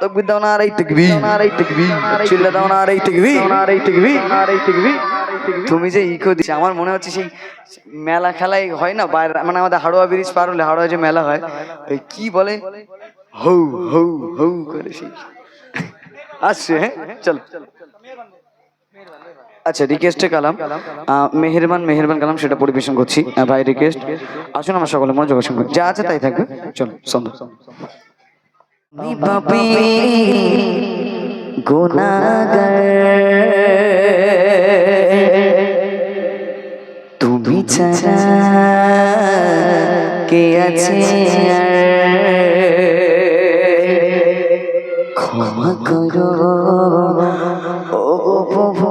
তকবির দাও আর এই টিকবি। আর এই টিকবি চিল্লা আর এই টিকবি। আর এই টিকবি আর এই টিকবি। তুমি যে ইকো দিচ্ছ আমার মনে হচ্ছে সেই মেলা খেলায় হয় না? বাইরে মানে আমাদের হাড়োয়া ব্রিজ পার হলে হাড়োয়া যে মেলা হয় কি বলে? হৌ হৌ হৌ করে সেই। আসছে হ্যাঁ? চলো। আচ্ছা রিকোয়েস্টে কালাম। মেহেরবান মেহেরবান কালাম, সেটা পরিবেশন করছি। ভাই রিকোয়েস্ট আসুন আমার সকলে মনোযোগ সঙ্গে যা আছে তাই থাকবে। চলো, সন্ধ্যা। আমি পাপি গুনাহগার তুমি ছাড়া কে আছে? ক্ষমা করো ও প্রভু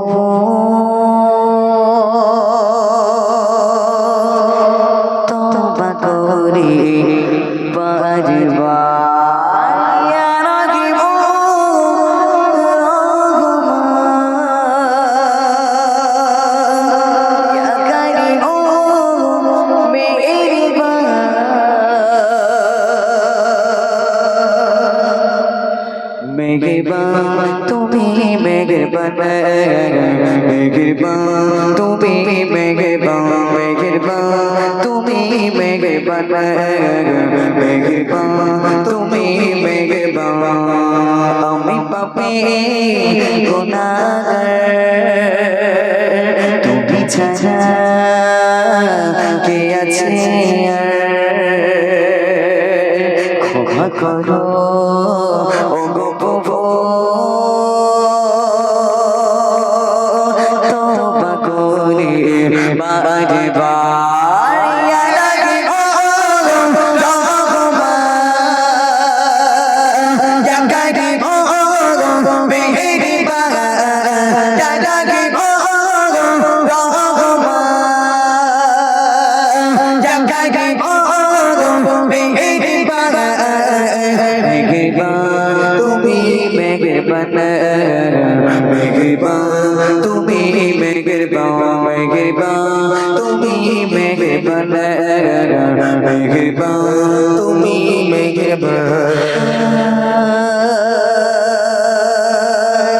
তবা করি বারবার তুমি মেঘবান মেঘবান, তুমি মেঘবান মেঘবান, তুমি মেঘবান আমি পাপি গুনাহগার তুমি ছাড়া কে আছে? ক্ষমা করো, ও তুমি মেঘবান মেঘবান তুমি মেঘবান মেঘবান তুমি মেঘবান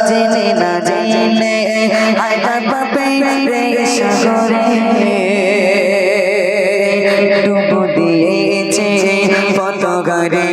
জেনে না জেনে আয় বাবা রে সাগরে ডুবো দিয়েছে পতগারে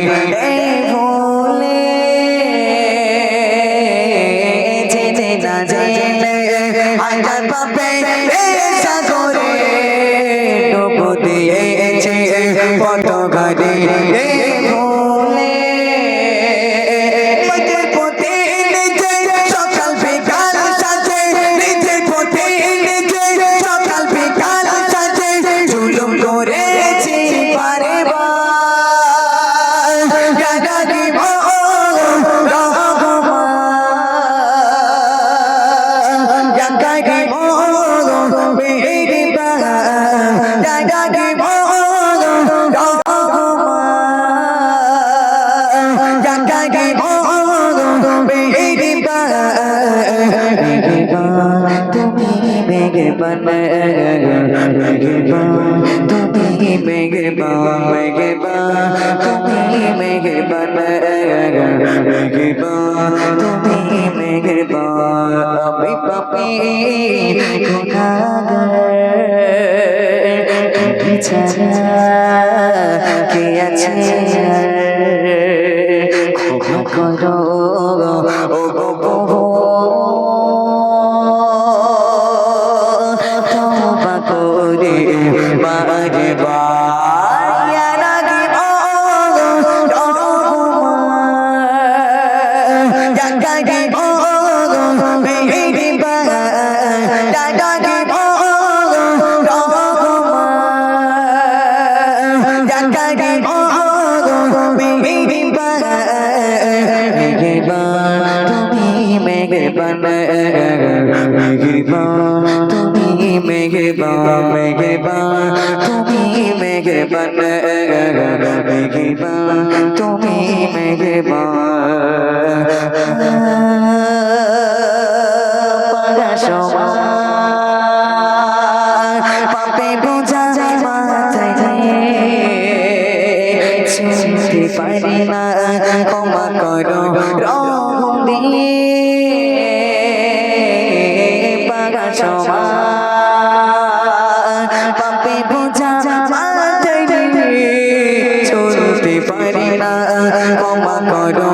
আমি পাপি ছাড়া কে আছে করো ও প্রভু। তওবা করে বারে বার মেঘবান মেঘবান তুমি মেঘবান মেঘবান তুমি মেঘবান মেঘবান তুমি পাগা পাপে বোঝা মাথায় চলতে পারি না ক্ষমা করো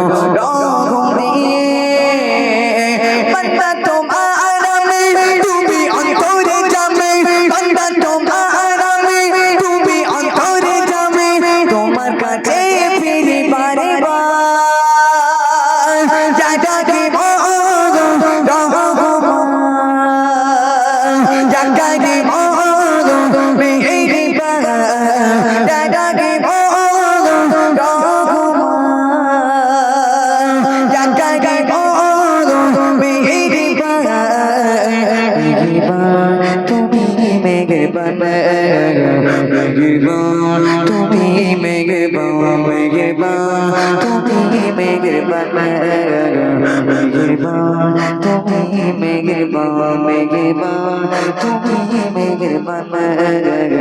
তোমার তুমি অন্তরে যাবে তোমার তুমি মেঘবান মেঘবান তুমি মেঘবান মেঘবান তুমি মেঘবান মেঘবান তুমি মেঘবান মেঘবান তুমি মেঘবান মেঘবান